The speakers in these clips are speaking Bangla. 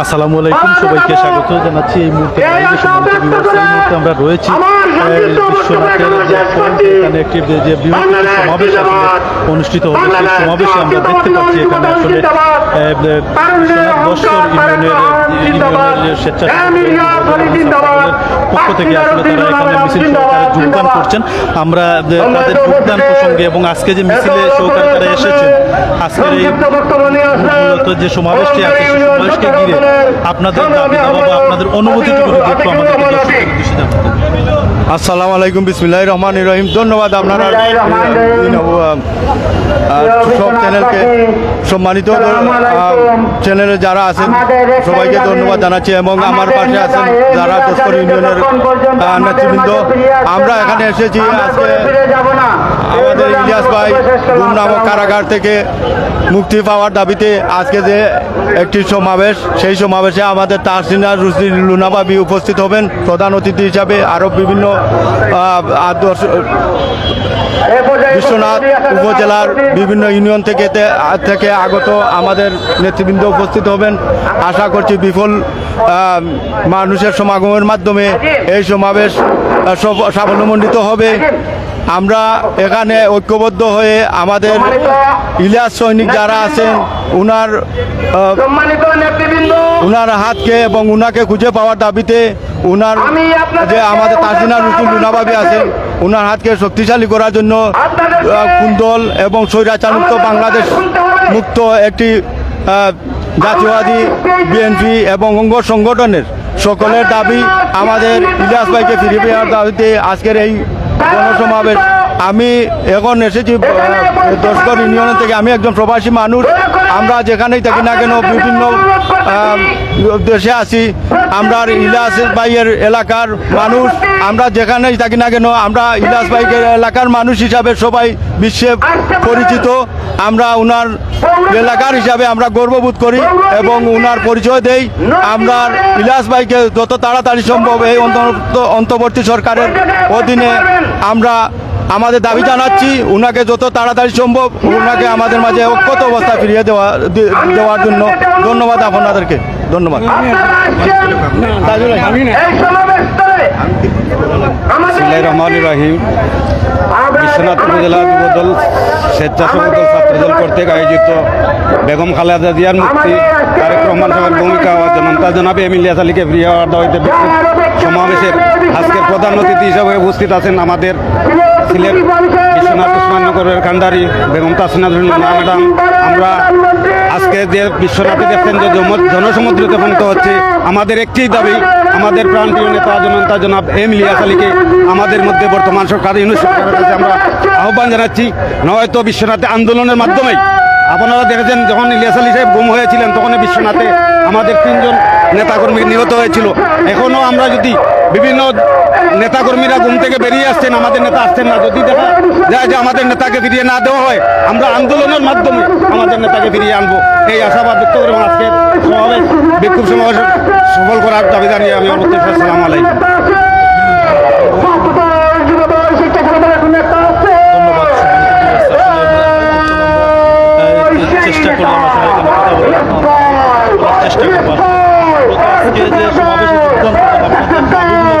আসসালামু আলাইকুম সবাইকে স্বাগত জানাচ্ছি এই মুহূর্তে লাইভে সম্মানিত viewers, এই মুহূর্তে আমরা রয়েছি। বিশ্বনাথের যে এখানে একটি যে- বৃহৎ সমাবেশ অনুষ্ঠিত হবে সেই সমাবেশে আমরা দেখতে পাচ্ছি এখানে আসলে বিশ্বনাথ ইউনিয়নের ইউনিয়নের স্বেচ্ছাসেবক পক্ষ থেকে আসলে তারা এখানে মিছিল সহকারে যোগদান করছেন। আমরা তাদের যোগদান প্রসঙ্গে এবং আজকে যে মিছিলে সহকারে তারা এসেছেন আজকের এই মূলত যে সমাবেশটি আছে সেই সমাবেশকে ঘিরে আপনাদের দাবি দাওয়া বা আপনাদের অনুভূতিটুকু আমাদের উদ্দেশ্যে জানাতেন আসসালামু আলাইকুম বিসমিল্লাহ রহমান রহিম। ধন্যবাদ আপনারা সব চ্যানেলকে সম্মানিত চ্যানেলে যারা আছেন সবাইকে ধন্যবাদ জানাচ্ছি এবং আমার পাশে আছেন যারা তস্কর ইউনিয়নের নেতৃবৃন্দ আমরা এখানে এসেছি আজকে আমাদের ইলিয়াস ভাই নামক কারাগার থেকে মুক্তি পাওয়ার দাবিতে আজকে যে একটি সমাবেশ সেই সমাবেশে আমাদের তাহসিনা রুসি লুনাবাবি উপস্থিত হবেন। প্রধান অতিথি হিসাবে আরও বিভিন্ন আদর্শ বিশ্বনাথ উপজেলার বিভিন্ন ইউনিয়ন থেকে থেকে আগত আমাদের নেতৃবৃন্দ উপস্থিত হবেন। আশা করছি আহ, মানুষের সমাগমের মাধ্যমে এই সমাবেশ সাফল্যমণ্ডিত হবে। আমরা এখানে ঐক্যবদ্ধ হয়ে আমাদের ইলিয়াস সৈনিক যারা আছেন উনার উনার হাতকে এবং উনাকে খুঁজে পাওয়ার দাবিতে উনার যে আমাদের তাসিনা রুকুল লুনাবাবি আছেন উনার হাতকে শক্তিশালী করার জন্য কুন্দল এবং স্বৈরাচারমুক্ত বাংলাদেশ মুক্ত একটি জাতীয়বাদী বিএনপি এবং অঙ্গ সংগঠনের সকলের দাবি আমাদের ইলিয়াস ভাইকে ফিরে পাওয়ার দাবিতে আজকের এই জনসমাবেশ আমি এখন এসেছি আহ, দশগড় ইউনিয়ন থেকে। আমি একজন প্রবাসী মানুষ। আমরা যেখানেই থাকি না কেন বিভিন্ন দেশে আছি। আমরা ইলাস ভাইয়ের এলাকার মানুষ। আমরা যেখানেই থাকি না কেন আমরা ইলাস ভাইয়ের এলাকার মানুষ হিসাবে সবাই বিশ্বে পরিচিত। আমরা উনার এলাকার হিসাবে আমরা গর্ববোধ করি এবং উনার পরিচয় দেই। আমরা ইলাস ভাইকে যত তাড়াতাড়ি সম্ভব এই অন্তর্বর্তী সরকারের অধীনে আমরা আমাদের দাবি জানাচ্ছি ওনাকে যত তাড়াতাড়ি সম্ভব ওনাকে আমাদের মাঝে অক্ষত অবস্থা ফিরিয়ে দেওয়া দেওয়ার জন্য ধন্যবাদ আপনাদেরকে। ধন্যবাদ। রহমান রাহিম। বিশ্বনাথপুর জেলা যুবদল স্বেচ্ছাসেবক দল ছাত্রদল কর্তৃক আয়োজিত বেগম খালেদা জিয়ার মুক্তি তারেক রহমান সাহেবের ভূমিকা ও জনতা জনাবে এম ইলিয়াস আলীকে ফিরিয়ে সমাবেশের আজকের প্রধান অতিথি হিসাবে উপস্থিত আছেন আমাদের সিলেট বিশ্বনাথ উসমাননগরের কান্ডারি বেগম তাসিনা ম্যাডাম। আমরা আজকে যে বিশ্বনাথে দেখছেন যে জনসমুদ্রতে হচ্ছে, আমাদের একটি দাবি আমাদের প্রাণপ্রিয় নেতা জনতা জনাব এম লিয়াস আলীকে আমাদের মধ্যে বর্তমান সরকার ইউনিট কাছে আমরা আহ্বান জানাচ্ছি। নয়তো বিশ্বনাথে আন্দোলনের মাধ্যমেই। আপনারা দেখেছেন যখন ইলিয়াস আলী সাহেব গুম হয়েছিলেন তখন বিশ্বনাথে আমাদের তিনজন নেতাকর্মী নিহত হয়েছিল। এখনও আমরা যদি বিভিন্ন নেতাকর্মীরা ঘুম থেকে বেরিয়ে আসছেন, আমাদের নেতা আসছেন না। যদি দেখা যায় যে আমাদের নেতাকে ফিরিয়ে না দেওয়া হয়, আমরা আন্দোলনের মাধ্যমে আমাদের নেতাকে ফিরিয়ে আনব। এই আশাবাদ ব্যক্ত করে আজকের সমাবেশ বিক্ষোভ সমাবেশ সফল করার দাবি জানিয়ে আমি অবশ্যই সালাম আলাইকুম যুবদল স্বেচ্ছাসেবক এখন একটা আছে ধন্যবাদ সম্মানিত viewers, আসলে আমরা আহ, চেষ্টা করলাম আসলে এখানে কথা বলার চেষ্টা করব আজকে যে সমাবেশে যোগদান করলাম আপনাদের দাবিগুলো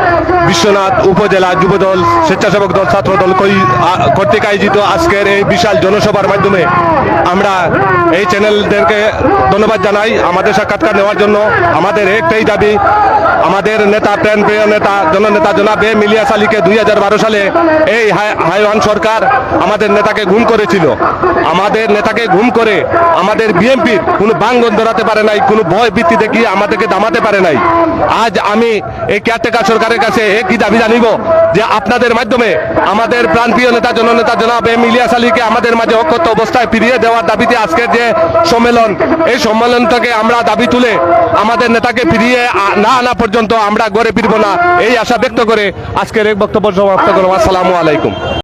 বিশ্বনাথ উপজেলা যুবদল, স্বেচ্ছাসেবক দল ছাত্র দল কর্তৃক আয়োজিত আজকের এই বিশাল জনসভার মাধ্যমে আমরা এই চ্যানেলদেরকে ধন্যবাদ জানাই আমাদের সাক্ষাৎকার নেওয়ার জন্য। আমাদের একটাই দাবি, আমাদের নেতা প্রাণ প্রিয় নেতা, জননেতা জনাব এম ইলিয়াস আলীকে দুই হাজার বারো সালে এই হাই- হাইওয়ান সরকার আমাদের নেতাকে গুম করেছিল। আমাদের নেতাকে গুম করে আমাদের বিএনপির কোনো বাঙ্গন ধরাতে পারে নাই, কোনো ভয় ভিত্তি দেখিয়ে আমাদেরকে দামাতে পারে নাই। আজ আমি এই কেয়ারটেকার সরকারের কাছে একই দাবি জানিব? যে আপনাদের মাধ্যমে আমাদের প্রাণপ্রিয় নেতা জননেতা জনাব এম ইলিয়াস আলীকে আমাদের মাঝে অক্ষত অবস্থায় ফিরিয়ে দেওয়ার দাবিতে আজকের যে সম্মেলন, এই সম্মেলন থেকে আমরা দাবি তুলে আমাদের নেতাকে ফিরিয়ে না আনা পর্যন্ত আমরা গড়ে ফিরব না, এই আশা ব্যক্ত করে আজকের এক বক্তব্য সমাপ্ত করব আসসালামু আলাইকুম।